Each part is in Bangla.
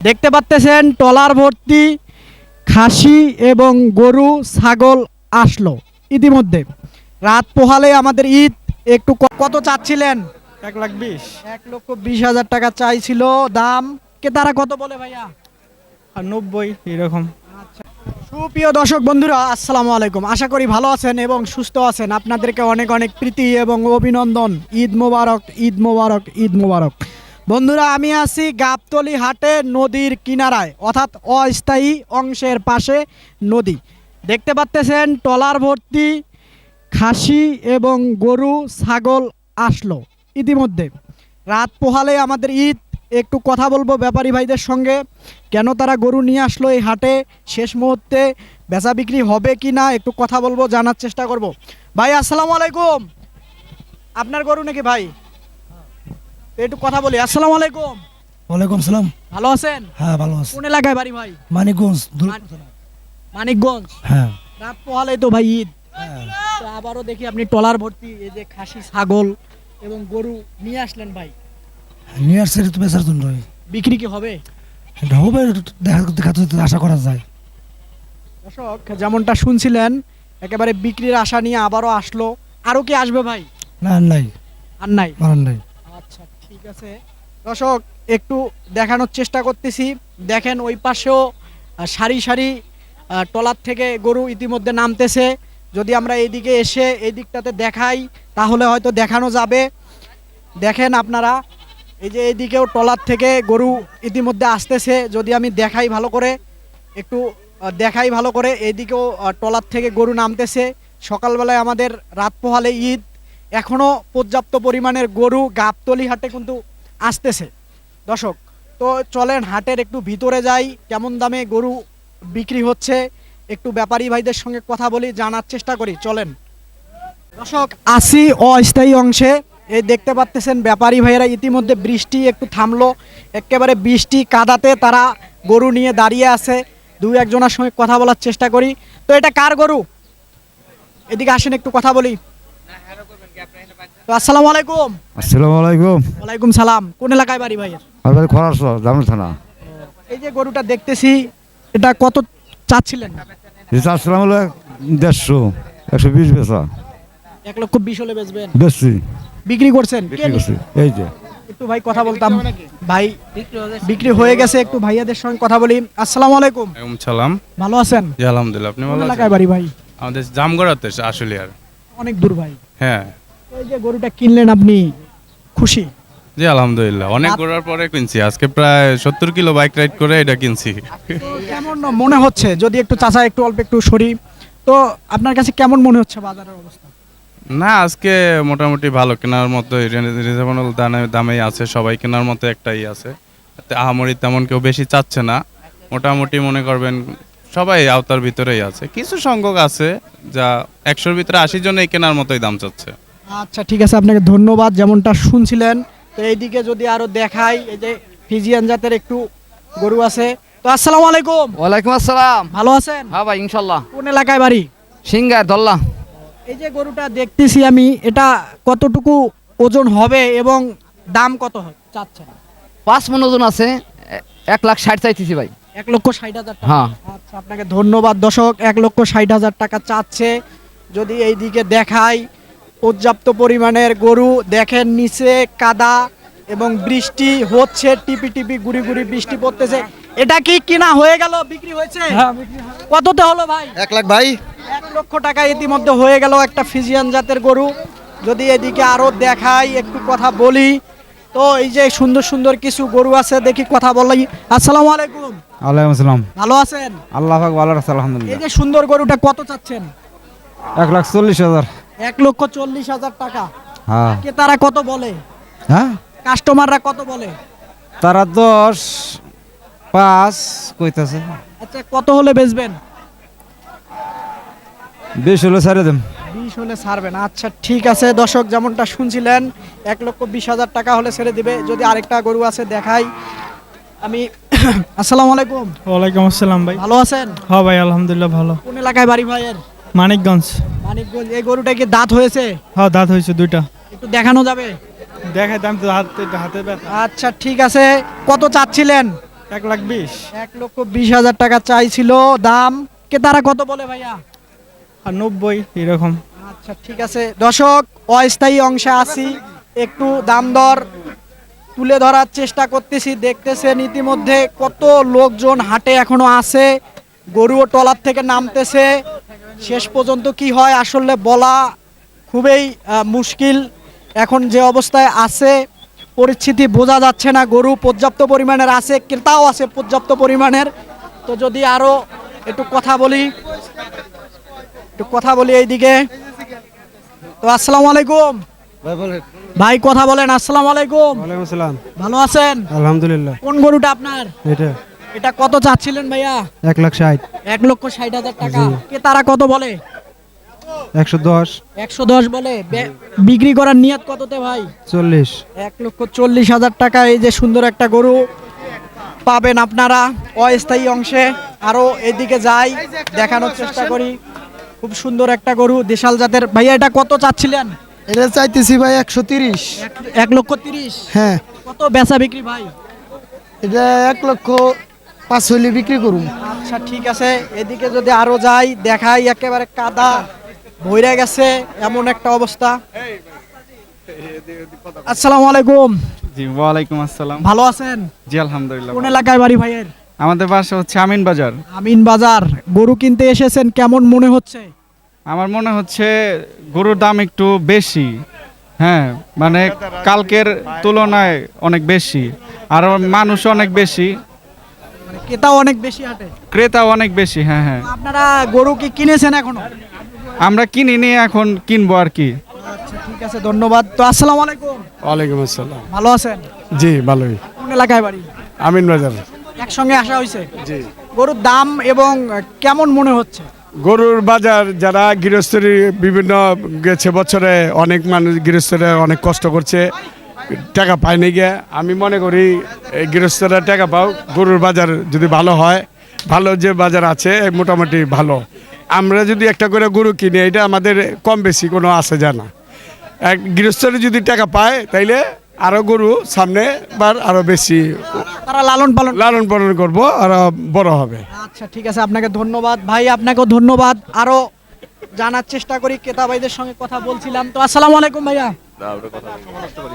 দেখতে পাচ্তেছেন টলার ভর্তি খাসি এবং গরু ছাগল আসলো ইতিমধ্যে। রাত পোহালে আমাদের ঈদ একটু কত চাচ্ছিলেন? এক লাখ বিশ। এক লক্ষ বিশ হাজার টাকা চাইছিল দাম কে তারা কত বলে ভাইয়া? আর নব্বই এরকম। সুপ্রিয় দর্শক বন্ধুরা আসসালামু আলাইকুম। আশা করি ভালো আছেন এবং সুস্থ আছেন। আপনাদেরকে অনেক অনেক প্রীতি এবং অভিনন্দন। ঈদ মোবারক ঈদ মোবারক ঈদ মোবারক। বন্ধুরা, আমি আছি গাবতলি হাটে নদীর কিনারায়, অর্থাৎ অস্থায়ী অংশের পাশে নদী। দেখতে পাচ্তেছেন টলার ভর্তি, খাসি এবং গরু, ছাগল আসলো ইতিমধ্যে। রাত পোহালে আমাদের ঈদ, একটু কথা বলব ব্যাপারী ভাইদের সঙ্গে, কেন তারা গরু নিয়ে আসলো এই হাটে, শেষ মুহূর্তে বেচা বিক্রি হবে কি না, একটু কথা বলব, জানার চেষ্টা করব। ভাই, আসসালামু আলাইকুম। আপনার গরু নাকি ভাই? একটু কথা বলি আসসালামু আলাইকুম। ওয়ালাইকুম সালাম ভালো আছেন? হ্যাঁ ভালো আছি। কোন এলাকায় বাড়ি ভাই? মানিকগঞ্জ মানিকগঞ্জ? হ্যাঁ। রাত পোহালে তো ভাই ঈদ। হ্যাঁ। তো আবারও দেখি আপনি টলার ভর্তি এই যে খাসি ছাগল এবং গরু নিয়ে আসলেন ভাই। নিউ ইয়ার তো বেচার জন্য। বিক্রি কি হবে? হবে দেখা দেখা তো আশা করা যায়। দর্শক যেমনটা শুনছিলেন একেবারে বিক্রির আশা নিয়ে আবারও আসলো। আরও কি আসবে ভাই? না আর নাই। আর নাই। মারান নাই। ঠিক আছে। দর্শক, একটু দেখানোর চেষ্টা করতেছি। দেখেন ওই পাশেও সারি সারি টলার থেকে গরু ইতিমধ্যে নামতেছে। যদি আমরা এইদিকে এসে এই দিকটাতে দেখাই, তাহলে হয়তো দেখানো যাবে। দেখেন আপনারা, এই যে এইদিকেও টলার থেকে গরু ইতিমধ্যে আসতেছে। যদি আমি দেখাই ভালো করে, একটু দেখাই ভালো করে, এইদিকেও টলার থেকে গরু নামতেছে। সকালবেলায় আমাদের রাত পোহালে ঈদ। এখনও পর্যাপ্ত পরিমাণের গরু গাবতলি হাটে কিন্তু আসতেছে। দর্শক, তো চলেন হাটের একটু ভিতরে যাই, কেমন দামে গরু বিক্রি হচ্ছে, একটু ব্যাপারী ভাইদের সঙ্গে কথা বলি, জানার চেষ্টা করি, চলেন। দর্শক আসি অস্থায়ী অংশে এই দেখতে পাচ্তেছেন ব্যাপারী ভাইয়েরা ইতিমধ্যে বৃষ্টি একটু থামলো, একেবারে বৃষ্টি কাদাতে তারা গরু নিয়ে দাঁড়িয়ে আছে, দুই একজনের সঙ্গে কথা বলার চেষ্টা করি। তো এটা কার গরু? এদিকে আসেন, একটু কথা বলি। আসসালামু আলাইকুম। আসসালামু আলাইকুম। ওয়ালাইকুম সালাম। কোন এলাকায় বাড়ি ভাইয়ের? আমার খরাস জামল থানা। এই যে গরুটা দেখতেছি এটা কত চাচ্ছিলেন? আসসালাম হলো দেড়শো একশো বিশ বেচা। এক লক্ষ বিশ হলে বেচবেন। বেশি বিক্রি করছেন? এই যে। একটু ভাই কথা বলতাম। ভাই বিক্রি হয়ে গেছে একটু ভাইয়াদের সঙ্গে কথা বলি। আসসালামু আলাইকুম। সালাম। ভালো আছেন? জি আলহামদুলিল্লাহ আপনি ভালো আছেন? এলাকায় বাড়ি ভাই? আমাদের জামগড়াতে আসলে আর অনেক দূর ভাই। হ্যাঁ। এই যে গরুটা কিনলেন আপনি খুশি? জি আলহামদুলিল্লাহ। অনেক ঘোরার পরে কিনছি। আজকে প্রায় সত্তর কিলো বাইক রাইড করে এটা কিনছি। কেমন মনে হচ্ছে যদি একটু চাচা একটু অল্প একটু তো আপনার কাছে কেমন মনে হচ্ছে বাজারের অবস্থা? না আজকে মোটামুটি ভালো। কেনার মতো রিজনেবল দামে দামেই আছে সবাই কেনার মতো একটাই আছে। আহামরি তেমন কেউ বেশি চাচ্ছে না। মোটামুটি মনে করবেন সবাই আওতার ভিতরেই আছে। কিছু সংখ্যক আছে যা একশোর ভিতরে আশি জনেই কেনার মতোই দাম চাচ্ছে। আচ্ছা ঠিক আছে আপনাকে ধন্যবাদ যেমনটা শুনছিলেন। তো এইদিকে যদি আরও দেখাই এই যে ফিজিয়ান জাতের একটু গরু আছে। তো আসসালামু আলাইকুম। ওয়ালাইকুম আসসালাম। ভালো আছেন? হ্যাঁ ভাই ইনশাল্লাহ। কোন এলাকায় বাড়ি? সিঙ্গার ধরলা এই যে গরুটা দেখতেছি আমি এটা কতটুকু ওজন হবে এবং দাম কত হয়? চাচ্ছেন। পাঁচ মন ওজন আছে এক লাখ ষাট চাইতেছি ভাই। এক লক্ষ ষাট হাজার টাকা। হ্যাঁ। আচ্ছা আপনাকে ধন্যবাদ দর্শক এক লক্ষ ষাট হাজার টাকা চাচ্ছে। যদি এই দিকে দেখাই পর্যাপ্ত পরিমাণের গরু দেখেন নিচে কাদা এবং বৃষ্টি হচ্ছে টিপি টিপি গুড়ি গুড়ি বৃষ্টি পড়তেছে। এটা কি কিনা হয়ে গেল বিক্রি হয়েছে? কততে হলো ভাই? এক লাখ ভাই। এক লক্ষ টাকা ইতিমধ্যে হয়ে গেল একটা ফিজিয়ান জাতের গরু। যদি এদিকে আরও দেখাই একটু কথা বলি। তো এই যে সুন্দর সুন্দর কিছু গরু আছে দেখি কথা বলি। আসসালামু আলাইকুম। আলাইকুম আসসালাম। ভালো আছেন? আল্লাহ পাক ভালো রাখছে এই যে সুন্দর গরুটা কত চাচ্ছেন? এক লাখ চল্লিশ হাজার। এক লক্ষ চল্লিশ হাজার টাকা। হ্যাঁ। তারা কত বলে? হ্যাঁ? কাস্টমাররা কত বলে? তারা দশ পাঁচ কইতাছে। আচ্ছা কত হলে বেচবেন? বেশ হলো ছাড়ে দেন বিশ হলে ছাড়বেন। আচ্ছা ঠিক আছে দর্শক যেমনটা শুনছিলেন এক লক্ষ বিশ হাজার টাকা হলে ছেড়ে দিবে। যদি আরেকটা গরু আছে দেখাই। আমি আসসালামু আলাইকুম। ওয়ালাইকুম আসসালাম ভাই। ভালো আছেন? হ্যাঁ ভাই আলহামদুলিল্লাহ ভালো। কোন এলাকায় বাড়ি ভাইয়ের? মানিকগঞ্জ। মানিকগঞ্জ এই গরুটা কি দাঁত হয়েছে? হ্যাঁ দাঁত হয়েছে দুইটা। একটু দেখানো যাবে? দেখাই দাম তো হাতে হাতে ব্যথা। আচ্ছা ঠিক আছে। কত চাচ্ছিলেন? এক লাখ বিশ। এক লক্ষ বিশ হাজার টাকা চাইছিল দাম। কেতারা কত বলে ভাইয়া? আর নব্বই এরকম। আচ্ছা ঠিক আছে। দর্শক অস্থায়ী অংশে আছি। একটু দাম দর তুলে ধরার চেষ্টা করতেছি। দেখতেছেন ইতিমধ্যে কত লোকজন হাটে এখনও আছে। গরুও টলার থেকে নামতেছে। শেষ পর্যন্ত কি হয় আসলে বলা খুবই মুশকিল। এখন যে অবস্থায় আছে পরিস্থিতি বোঝা যাচ্ছে না। গরু পর্যাপ্ত পরিমাণের আছে ক্রেতাও আছে পর্যাপ্ত পরিমাণের। তো যদি আরও একটু কথা বলি একটু কথা বলি এইদিকে। তো আসসালামু আলাইকুম। ভাই কথা বলেন। আসসালামু আলাইকুম। ভালো আছেন? আলহামদুলিল্লাহ। কোন গরুটা আপনার? এটা। এটা কত চাচ্ছিলেন ভাইয়া? এক লাখ ষাট। এক লক্ষ ষাট হাজার টাকা। কে তারা কত বলে? একশো দশ। একশো দশ বলে। বিক্রি করার নিয়ত কততে ভাই? চল্লিশ। এক লক্ষ চল্লিশ হাজার টাকা। এই যে সুন্দর একটা গরু পাবেন আপনারা অস্থায়ী অংশে। আরও এদিকে যাই দেখানোর চেষ্টা করি। খুব সুন্দর একটা গরু দেশাল জাতের। ভাইয়া এটা কত চাচ্ছিলেন? এটা চাইতেছি ভাই একশো তিরিশ। এক- এক লক্ষ তিরিশ? হ্যাঁ। কত বেচা বিক্রি ভাই? এটা এক লক্ষ পাঁচ হইলে বিক্রি করুন আচ্ছা ঠিক আছে। এদিকে যদি আরও যাই দেখাই একেবারে কাদা ভইরা গেছে এমন একটা অবস্থা। আসসালামু আলাইকুম। জি ওয়ালাইকুম আসসালাম। ভালো আছেন? জি আলহামদুলিল্লাহ কোন এলাকায় বাড়ি ভাইয়ের? আমাদের বাসা হচ্ছে আমিন বাজার। আমিন বাজার। গরু কিনতে এসেছেন কেমন মনে হচ্ছে? আমার মনে হচ্ছে গরুর দাম একটু বেশি। হ্যাঁ মানে কালকের তুলনায় অনেক বেশি। আর মানুষ অনেক বেশি। মানে ক্রেতাও অনেক বেশি হাটে। ক্রেতা অনেক বেশি হ্যাঁ হ্যাঁ। আপনারা গরু কি কিনেছেন এখনও? আমরা কিনি নিয়ে এখন কিনবো আর কি। আচ্ছা ঠিক আছে ধন্যবাদ। তো আসসালামু আলাইকুম। ওয়ালাইকুম আসসালাম। ভালো আছেন? জি ভালোই। কোন এলাকায় বাড়ি? আমিন বাজার। একসঙ্গে আসা হয়েছে? জি। গরুর দাম এবং কেমন মনে হচ্ছে? গরুর বাজার যারা গৃহস্থের বিভিন্ন গেছে বছরে অনেক মানুষ গৃহস্থরা অনেক কষ্ট করছে। টাকা পায়নি গিয়ে আমি মনে করি এই গৃহস্থরা টাকা পাও গরুর বাজার যদি ভালো হয় ভালো যে বাজার আছে মোটামুটি ভালো। আমরা যদি একটা করে গরু কিনি এটা আমাদের কম বেশি কোনো আসে যায় না। এক গৃহস্থরা যদি টাকা পায় তাইলে আরও গরু সামনে বার আরও বেশি তারা লালন পালন লালন পালন করব আরও বড় হবে। আচ্ছা ঠিক আছে আপনাকে ধন্যবাদ। ভাই আপনাকেও ধন্যবাদ। আরও জানার চেষ্টা করি ক্রেতা ভাইদের সঙ্গে কথা বলছিলাম। তো আসসালামু আলাইকুম ভাইয়া।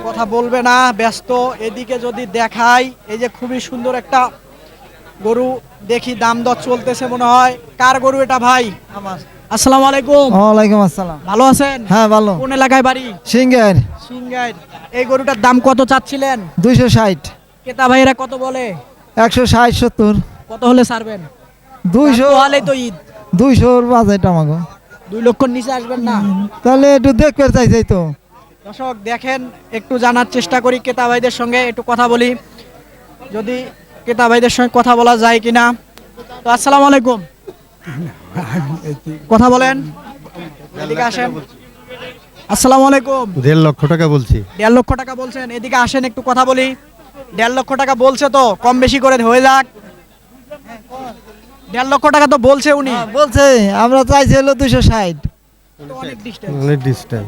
কথা বলবে না। ব্যস্ত। এদিকে যদি দেখাই এই যে খুবই সুন্দর একটা গরু দেখি দাম দর চলতেছে মনে হয়। কার গরু এটা ভাই? আসসালামু আলাইকুম। ওয়ালাইকুম আসসালাম। ভালো আছেন? হ্যাঁ ভালো। কোন এলাকায় বাড়ি? সিঙ্গার সিংগাইর এই গরুটার দাম কত চাচ্ছিলেন? দুইশো ষাট। ক্রেতা ভাইরা কত বলে? একশো ষাট সত্তর। কত হলে ছাড়বেন? দুইশো হলে তো ঈদ। দুইশোর বাজেট আমাকে দুই লক্ষর নিচে আসবেন না? তাহলে একটু দেখতে চাইছি তো? দর্শক দেখেন একটু জানার চেষ্টা করি ক্রেতা ভাইদের সঙ্গে একটু কথা বলি। যদি ক্রেতা ভাইদের সঙ্গে কথা বলা যায় কিনা। তো আসসালামু আলাইকুম। কথা বলেন। এদিকে আসেন। আসসালামু আলাইকুম। দেড় লক্ষ টাকা বলছি। দেড় লক্ষ টাকা বলছেন। এদিকে আসেন একটু কথা বলি। দেড় লক্ষ টাকা বলছে তো কম বেশি করে হয়ে যাক। দেড় লক্ষ টাকা তো বলছে উনি। বলছে। আমরা চাইছি হলো দুইশো ষাট। অনেক ডিস্টেন্স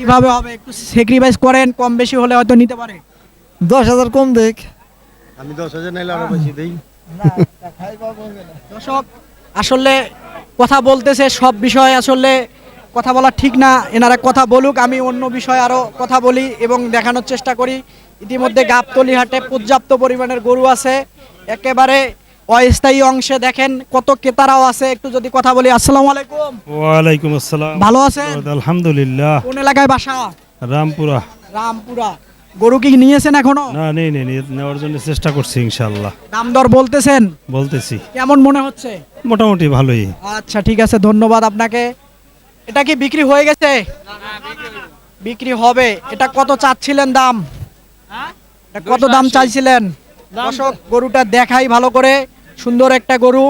কীভাবে হবে? একটু স্যাক্রিফাইস করেন কম বেশি হলে হয়তো নিতে পারে। দশ হাজার কম দেখ। আমি দশ হাজার নাইলে আরও বেশি দিই। দর্শক আসলে কথা বলতেছে সব বিষয় আসলে কথা বলা ঠিক না। এনারা কথা বলুক আমি অন্য বিষয়ে আরও কথা বলি এবং দেখানোর চেষ্টা করি। ইতিমধ্যে গাবতলি হাটে পর্যাপ্ত পরিমাণের গরু আছে। একেবারে অস্থায়ী অংশে দেখেন কত ক্রেতারাও আছে। একটু যদি কথা বলি আসসালামু আলাইকুম। ওয়ালাইকুম আসসালাম। ভালো আছেন? আলহামদুলিল্লাহ। কোন এলাকায় বাসা? রামপুরা। রামপুরা। গরু কি নিয়েছেন এখনও? না নেই নেই নেওয়ার জন্য চেষ্টা করছি ইনশাল্লাহ দাম দর বলতেছেন? বলতেছি। কেমন মনে হচ্ছে? মোটামুটি ভালোই। আচ্ছা ঠিক আছে ধন্যবাদ আপনাকে। এটা কি বিক্রি হয়ে গেছে? বিক্রি হবে। এটা কত চাচ্ছিলেন দাম? কত দাম চাইছিলেন? দর্শক গরুটা দেখাই ভালো করে। সুন্দর একটা গরু।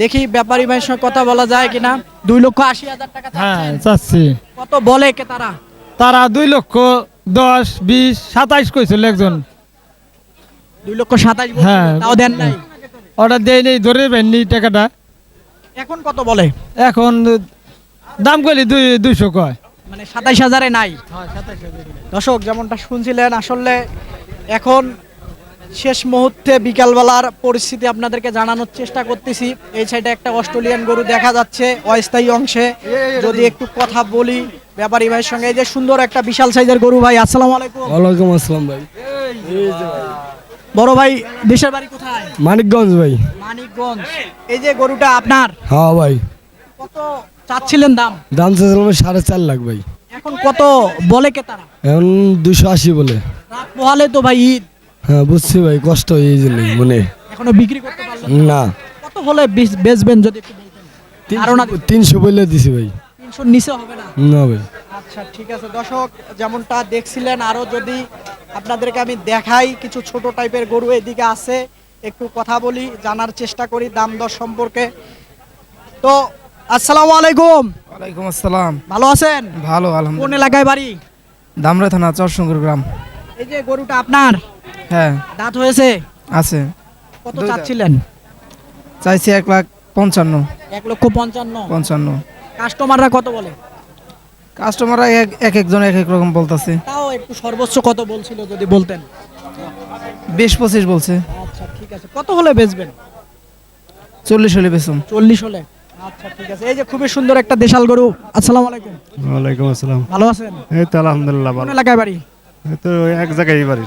দেখি ব্যাপারী ভাইয়ের সঙ্গে কথা বলা যায় কিনা। দুই লক্ষ আশি হাজার টাকা হ্যাঁ চাচ্ছি। কত বলে কে তারা? তারা দুই লক্ষ দশ বিশ সাতাইশ কইছিল একজন। দুই লক্ষ সাতাইশ হ্যাঁ। তাও দেন নাই। অর্ডার দেয় নেই ধরে পাইনি টাকাটা। এখন কত বলে? এখন দাম কইলি দুই দুইশো কয়। মানে সাতাইশ হাজারে নাই। দর্শক যেমনটা শুনছিলেন আসলে এখন শেষ মুহূর্তে বিকালবেলার পরিস্থিতি আপনাদেরকে জানানোর চেষ্টা করতেছি। এই সাইডে একটা অস্ট্রেলিয়ান গরু দেখা যাচ্ছে অস্থায়ী অংশে। যদি একটু কথা বলি ব্যাপারী ভাইয়ের সঙ্গে এই যে সুন্দর একটা বিশাল সাইজের গরু ভাই আসসালামু আলাইকুম। ওয়ালাইকুম আসসালাম ভাই। বড় ভাই দেশের বাড়ি কোথায়? মানিকগঞ্জ ভাই। মানিকগঞ্জ। এই যে গরুটা আপনার? হ্যাঁ ভাই। কত চাচ্ছিলেন দাম? দাম চাইছিলাম সাড়ে চার লাখ ভাই। এখন কত বলে কে তারা? এখন দুশো আশি বলে। রাত পোহালে তো ভাই ঈদ। হ্যাঁ বুঝছি ভাই কষ্ট এই জন্য মনে। এখনও বিক্রি করতে পারলেন না। কত হলে বেচ- বেচবেন যদি একটু বলতেন? ধারণা। তিনশো বলে দিছি ভাই। তিনশোর নিচে হবে না? না ভাই। আচ্ছা ঠিক আছে। দর্শক যেমনটা দেখছিলেন আরও যদি আপনাদেরকে আমি দেখাই কিছু ছোট টাইপের গরু এদিকে আছে। একটু কথা বলি জানার চেষ্টা করি দাম দর সম্পর্কে। তো আসসালামু আলাইকুম। ওয়ালাইকুম আসসালাম। ভালো আছেন? ভালো কোন আলহামদুলিল্লাহ এলাকায় বাড়ি? দামরা থানা চরশঙ্কর গ্রাম। এই যে গরুটা আপনার? হ্যাঁ। দাঁত হয়েছে? আছে। কত চাচ্ছিলেন? চাইছি এক লাখ পঞ্চান্ন। এক লক্ষ পঞ্চান্ন। পঞ্চান্ন। কাস্টমাররা কত বলে? কাস্টমাররা এক এক একজন এক এক রকম বলতেছে। তাও একটু সর্বোচ্চ কত বলছিল যদি বলতেন? বিশ পঁচিশ বলছে। আচ্ছা ঠিক আছে। কত হলে বেচবেন? চল্লিশ হলে বেসুম চল্লিশ হলে। আচ্ছা ঠিক আছে। এই যে খুবই সুন্দর একটা দেশাল গরু। আসসালামু আলাইকুম। ওয়ালাইকুম আসসালাম। ভালো আছেন? এই তো আলহামদুলিল্লাহ ভালো। এলাকায় বাড়ি? তো এক জায়গায় বাড়ি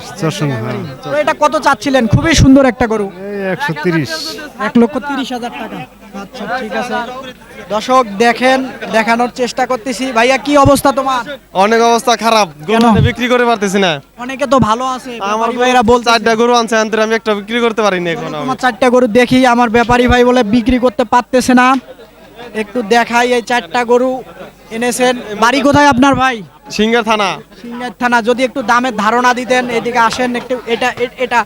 হ্যাঁ তো এটা কত চাচ্ছিলেন? খুবই সুন্দর একটা গরু। একশো তিরিশ। এক লক্ষ তিরিশ হাজার টাকা। আচ্ছা ঠিক আছে। দর্শক দেখেন দেখানোর চেষ্টা করতেছি। ভাইয়া কি অবস্থা তোমার? অনেক অবস্থা খারাপ। কেন? গরু বিক্রি করে পারতেছি না। অনেকে তো ভালো আছে। আমার ব্যাপারী ভাইরা বলছে চারটা গরু আনছে আনতে আমি একটা বিক্রি করতে পারিনি এখন আমি। তোমার চারটা গরু দেখি আমার ব্যাপারী ভাই বলে বিক্রি করতে পারতেছে না। একটু দেখাই এই চারটা গরু এনেছেন। বাড়ি কোথায় আপনার ভাই? সিঙ্গার থানা? সিংহের থানা যদি একটু দামের ধারণা দিতেন এদিকে আসেন একটু এটা এটা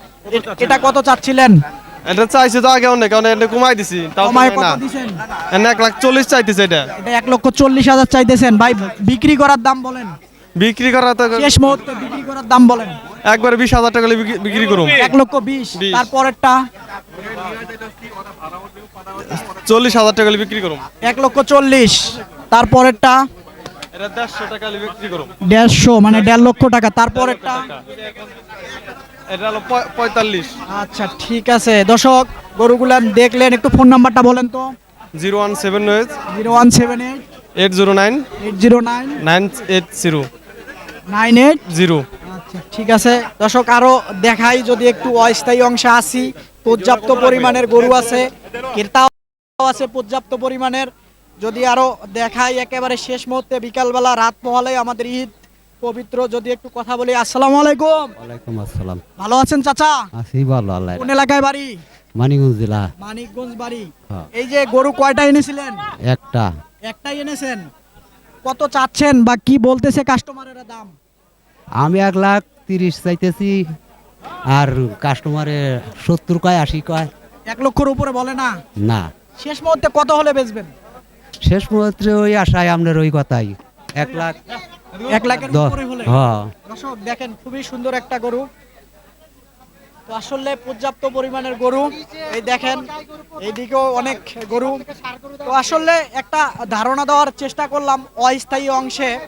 এটা কত চাচ্ছিলেন? এটা চাইছে তো আগে অনেক অনেক এটা কমাই দিছি তাও কত না এনে এক লাখ চল্লিশ চাইতেছে এটা। এটা এক লক্ষ চল্লিশ হাজার চাইতেছেন। ভাই বিক্রি করার দাম বলেন। বিক্রি করা তো শেষ মুহূর্তে বিক্রি করার দাম বলেন। একবারে বিশ হাজার টাকা বিক্রি- করুম। এক লক্ষ বিশ। তারপরেরটা? চল্লিশ হাজার টাকা বিক্রি করুন এক লক্ষ চল্লিশ। তারপরেরটা? এটা দেড়শো টাকা বিক্রি করুম দেড়শো মানে দেড় লক্ষ টাকা। এটা হলো পঁয়- পঁয়তাল্লিশ। আচ্ছা ঠিক আছে। দর্শক গরুগুলা দেখলেন একটু ফোন নাম্বারটা বলেন তো। Zero one seven eight. Zero one seven eight. Eight zero nine. Eight zero nine. Nine eight zero. Nine eight. Zero. আচ্ছা ঠিক আছে। দর্শক আরও দেখাই যদি একটু অস্থায়ী অংশে আসি পর্যাপ্ত পরিমাণের গরু আছে ক্রেতাও আছে পর্যাপ্ত পরিমাণের। যদি আরও দেখাই একেবারে শেষ মুহূর্তে বিকালবেলা রাত পোহালে আমাদের ঈদ পবিত্র যদি একটু কথা বলি আসসালামু আলাইকুম। ওয়ালাইকুম আসসালাম। ভালো আছেন চাচা? আছি ভালো আল্লাহ কোন এলাকায় বাড়ি? মানিগঞ্জ জেলা। মানিকগঞ্জ বাড়ি। হ্যাঁ। এই যে গরু কয়টা এনেছিলেন? একটা। একটাই এনেছেন। কত চাচ্ছেন বা কি বলতেছে কাস্টমারের দাম? আমি এক লাখ তিরিশ চাইতেছি আর কাস্টমারে সত্তর কয় আশি কয়। এক লক্ষর উপরে বলে না? না। শেষ মুহূর্তে কত হলে বেচবেন? শেষ মুহূর্তে ওই আশায় আপনার ওই কথাই। এক লাখ এক লাখের হলে। হ্যাঁ। দেখেন খুবই সুন্দর একটা গরু। তো আসলে পর্যাপ্ত পরিমাণের গরু। এই দেখেন এইদিকেও অনেক গরু। তো আসলে একটা ধারণা দেওয়ার চেষ্টা করলাম অস্থায়ী অংশে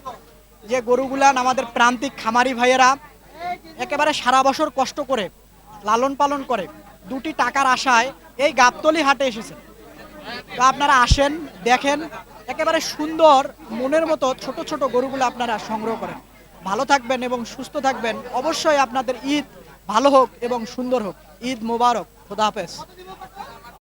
যে গরুগুলান আমাদের প্রান্তিক খামারি ভাইয়েরা একেবারে সারা বছর কষ্ট করে লালন পালন করে দুটি টাকার আশায় এই গাবতলি হাটে এসেছে। তো আপনারা আসেন, দেখেন, একেবারে সুন্দর মনের মতো ছোট ছোট গরুগুলো আপনারা সংগ্রহ করেন। ভালো থাকবেন এবং সুস্থ থাকবেন। অবশ্যই আপনাদের ঈদ ভালো হোক এবং সুন্দর হোক। ঈদ মোবারক। খোদা হাফেজ।